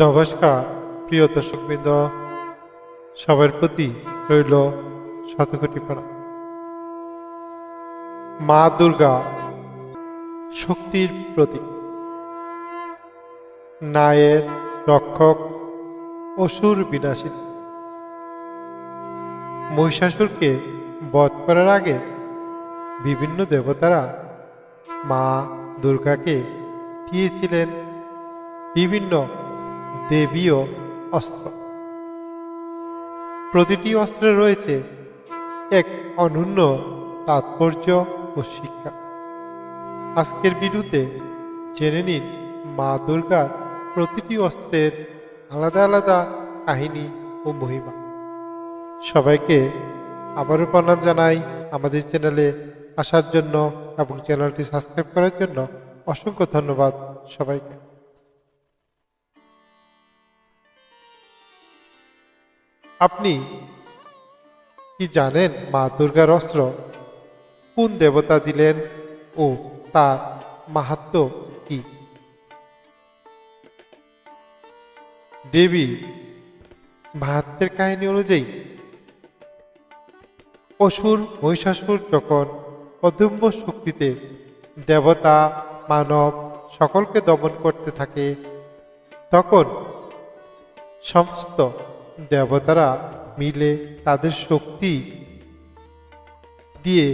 নমস্কার, প্রিয় দর্শকবৃন্দ। সবার প্রতি রইল শতকোটি প্রণাম। মা দুর্গা শক্তির প্রতীক। নায়ের রক্ষক অসুর বিনাশী। মহিষাসুরকে বধ করার আগে বিভিন্ন দেবতারা মা দুর্গাকে দিয়েছিলেন। বিভিন্ন দেবীয় অস্ত্র। প্রতিটি অস্ত্রে রয়েছে এক অনন্য তাৎপর্য ও শিক্ষা। আজকের ভিডিওতে জেনে নিন মা দুর্গার প্রতিটি অস্ত্রের আলাদা আলাদা কাহিনী ও মহিমা। সবাইকে আবারও প্রণাম জানাই আমাদের চ্যানেলে আসার জন্য এবং চ্যানেলটি সাবস্ক্রাইব করার জন্য অসংখ্য ধন্যবাদ সবাইকে। আপনি কি জানেন মা দুর্গার অস্ত্র কোন দেবতা দিলেন ও তার মাহাত্ম কি? দেবী, মাহাত্মের কাহিনী অনুযায়ী, অসুর মহিষাসুর যখন অদম্য শক্তিতে দেবতা, মানব সকলকে দমন করতে থাকে, তখন সমস্ত দেবতারা মিলে তাদের শক্তি দিয়ে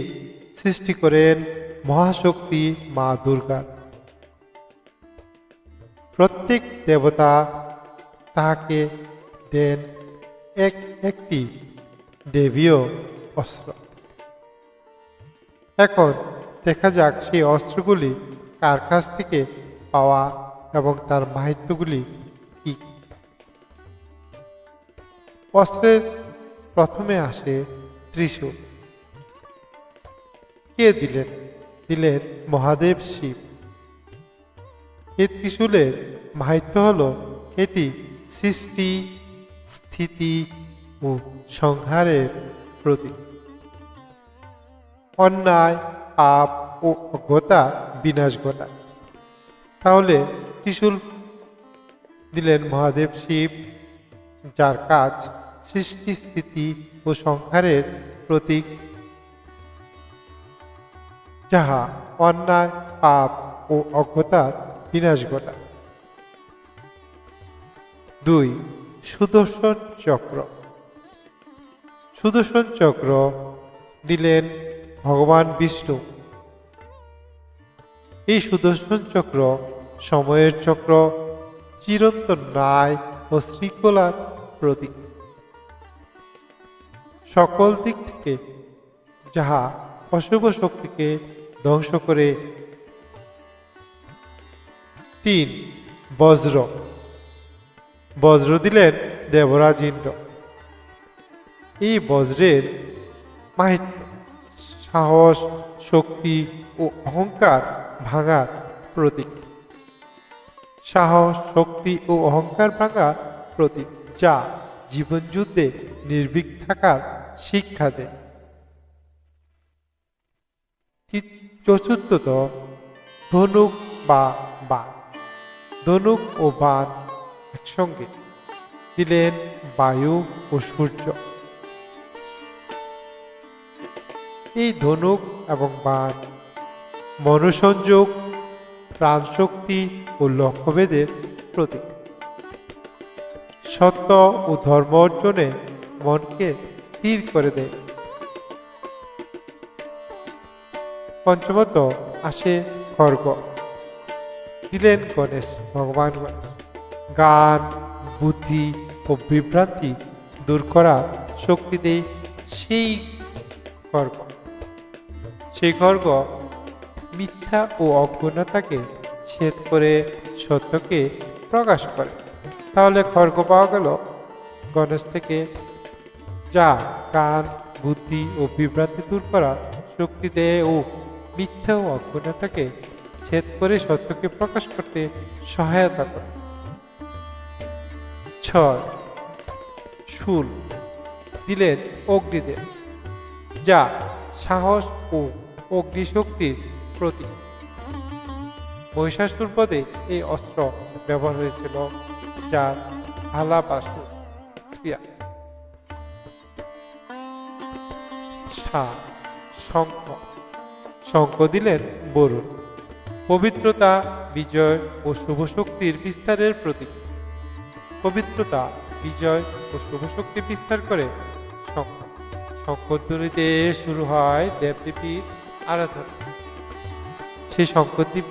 সৃষ্টি করেন মহাশক্তি মা দুর্গার। প্রত্যেক দেবতা তাহাকে দেন এক একটি দেবীয় অস্ত্র। এখন দেখা যাক সেই অস্ত্রগুলি কার কাছ থেকে পাওয়া এবং তার মাহিত্যগুলি অস্ত্রের প্রথমে আসে ত্রিশূল। কে দিলেন? দিলেন মহাদেব শিব। এই ত্রিশূলের মাহিত্য হল এটি সৃষ্টি, স্থিতি ও সংহারের প্রতীক। অন্যায়, পাপ ও অজ্ঞতা বিনাশ ঘটায়। তাহলে ত্রিশূল দিলেন মহাদেব শিব, যার কাজ সৃষ্টি স্থিতি ও সংহারের প্রতীক। যাহা অন্যায়, পাপ ও অজ্ঞতার বিনাশ ঘটায়। দুই, সুদর্শন চক্র। সুদর্শন চক্র দিলেন ভগবান বিষ্ণু। এই সুদর্শন চক্র সময়ের চক্র, চিরন্তন ন্যায় ও শৃঙ্খলার প্রতীক। সকল দিক থেকে যাহা অশুভ শক্তিকে ধ্বংস করে। তিন, বজ্র। বজ্র দিলেন দেবরাজ ইন্দ্র এই বজ্রের মাহিত্য সাহস, শক্তি ও অহংকার ভাঙার প্রতীক। সাহস, শক্তি ও অহংকার ভাঙার প্রতীক যা জীবনযুদ্ধে নির্ভীক থাকার শিক্ষা দেয় চতুর্থত, ধনুক বা বান ধনুক ও বান একসঙ্গে। দিলেন বায়ু ও সূর্য। এই ধনুক এবং বান মনসংযোগ প্রাণশক্তি ও লক্ষ্যভেদের প্রতীক। সত্য ও ধর্ম অর্জনে মনকে স্থির করে দেয়। পঞ্চমত আসে খর্গ। দিলেন গণেশ, ভগবান গণেশ। গান, বুদ্ধি ও বিভ্রান্তি দূর করার শক্তি দেয় সেই খর্গ। সেই খর্গ মিথ্যা ও অজ্ঞতাকে ছেদ করে সত্যকে প্রকাশ করে। তাহলে খর্গ পাওয়া গেল গণেশ থেকে যা কান, বুদ্ধি ও বিভ্রান্তি দূর করা শক্তি দেয় ও মিথ্যা ও অজ্ঞতাকে ছেদ করে সত্যকে প্রকাশ করতে সহায়তা করে। ছয়, শুল দিলেন অগ্নিদেব, যা সাহস ও অগ্নিশক্তির প্রতীক। মহিষাসুর পদে এই অস্ত্র ব্যবহার হয়েছিল, যার হালা বাসু সা শঙ্খ। শঙ্খ দিলেন বরুণ। পবিত্রতা, বিজয় ও শুভ শক্তির বিস্তারের প্রতীক। পবিত্রতা, বিজয় ও শুভ শক্তি বিস্তার করে শঙ্খ। শঙ্করধ্বনিতে শুরু হয় দেবদেবীর আরাধনা। সেই শঙ্করদ্বীপ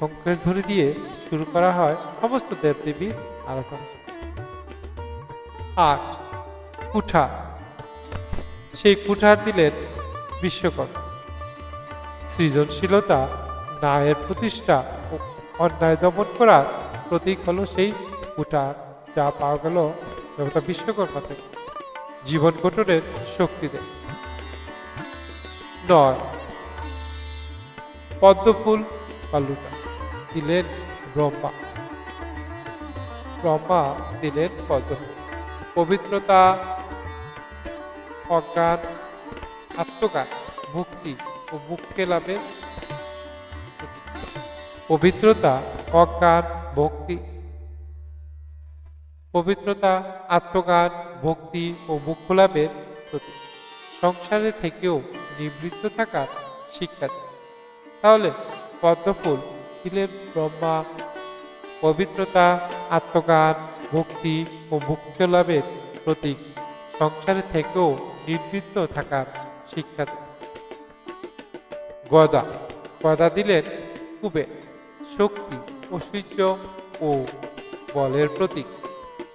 শঙ্কর ধ্বনি দিয়ে শুরু করা হয় সমস্ত দেবদেবীর আরাধনা। আট কুঠার সেই কুঠার দিলেন বিশ্বকর্মা। সৃজনশীলতা, ন্যায়ের প্রতিষ্ঠা ও অন্যায় দমন করার প্রতীক হলো সেই কুঠার, যা পাওয়া গেল দেবতা বিশ্বকর্মা থেকে। জীবন গঠনের শক্তি দেয়। নয়। পদ্মফুল বা লুটাস দিলেন ব্রহ্মা। ব্রহ্মা দিলেন পদ্মফুল। পবিত্রতা অজ্ঞান আত্মজ্ঞান মুক্তি ও মুক্তি লাভের পবিত্রতা অজ্ঞান ভক্তি। পবিত্রতা আত্মজ্ঞান ভক্তি ও মুখ্য লাভের প্রতীক। সংসারে থেকেও নিবৃত্ত থাকার শিক্ষা দেয়। তাহলে পদ্মফুল দিলেন ব্রহ্মা। পবিত্রতা আত্মজ্ঞান ভক্তি ও মুক্ত লাভের প্রতীক। সংসারে থেকেও নিবৃত্ত থাকার শিক্ষা গদা। গদা দিলেন কুবের শক্তি, ঐশ্বর্য ও বলের প্রতীক।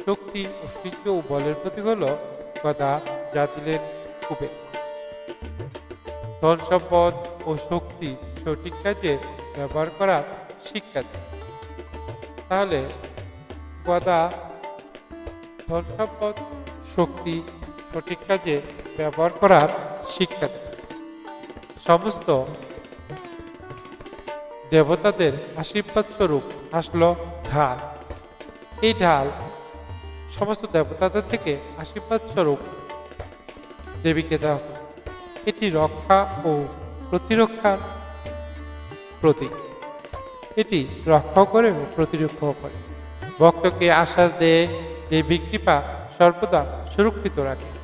শক্তি, ঐশ্বর্য ও বলের প্রতীক হল গদা, যা দিলেন কুবের ধন সম্পদ ও শক্তি সঠিক কাজে ব্যবহার করার শিক্ষা দেয়। তাহলে গদা, ধন সম্পদ, শক্তি সঠিক কাজে ব্যবহার করার শিক্ষা সমস্ত দেবতাদের আশীর্বাদ স্বরূপ আসলো ঢাল। এই ঢাল সমস্ত দেবতাদের থেকে আশীর্বাদ স্বরূপ দেবীকে দেওয়া এটি রক্ষা ও প্রতিরক্ষার প্রতীক। এটি রক্ষাও করে ও প্রতিরক্ষাও করে। ভক্তকে আশ্বাস দেয় দেবী কৃপা সর্বদা সুরক্ষিত রাখে।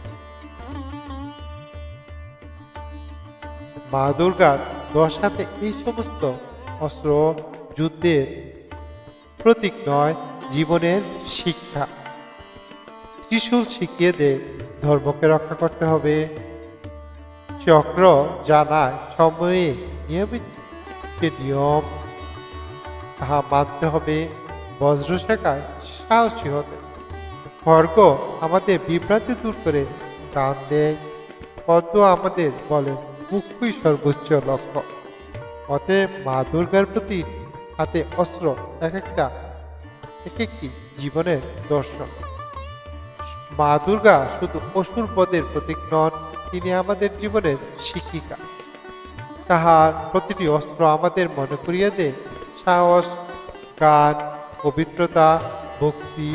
মা দুর্গার দশ হাতে এই সমস্ত অস্ত্র যুদ্ধের প্রতীক নয়, জীবনের শিক্ষা। ত্রিশূল শিখিয়ে দে ধর্মকে রক্ষা করতে হবে। চক্র জানায় সময়ে নিয়মিত নিয়ম। তাহা মানতে হবে। বজ্র শেখায় সাহসী হতে। খর্গ আমাদের বিভ্রান্তি দূর করে গান দেয়। পদ্ম আমাদের বলে মুখ্যই সর্বোচ্চ লক্ষ্য অতএব মা দুর্গার প্রতি হাতে অস্ত্র এক একটা, এক একটি জীবনের দর্শন। মা দুর্গা শুধু অসুর পদের প্রতীক নন, তিনি আমাদের জীবনের শিক্ষিকা। তাহার প্রতিটি অস্ত্র আমাদের মনে করিয়া দেয় সাহস গান পবিত্রতা, ভক্তি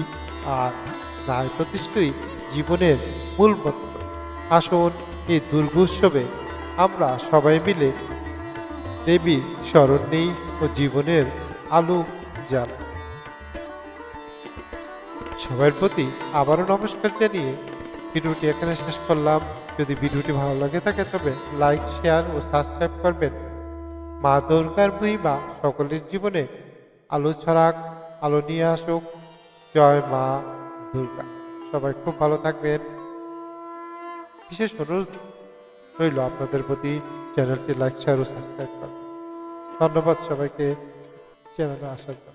আর ন্যায় প্রতিষ্ঠই জীবনের মূল মন্ত্র আসুন এই দুর্গোৎসবে আমরা সবাই মিলে দেবীর স্মরণ নেই ও জীবনের আলো জ্বালা সবার প্রতি আবারও নমস্কার জানিয়ে ভিডিওটি এখানে শেষ করলাম। যদি ভিডিওটি ভালো লাগে থাকে, তবে লাইক, শেয়ার ও সাবস্ক্রাইব করবেন। মা দুর্গার মহিমা সকলের জীবনে আলো ছড়াক, আলো নিয়ে আসুক। জয় মা দুর্গা। সবাই খুব ভালো থাকবেন। বিশেষ অনুরোধ রইল আপনাদের প্রতি চ্যানেলটি লাইক শেয়ার ও সাবস্ক্রাইব করবেন ধন্যবাদ সবাইকে। চ্যানেলে আসার জন্য।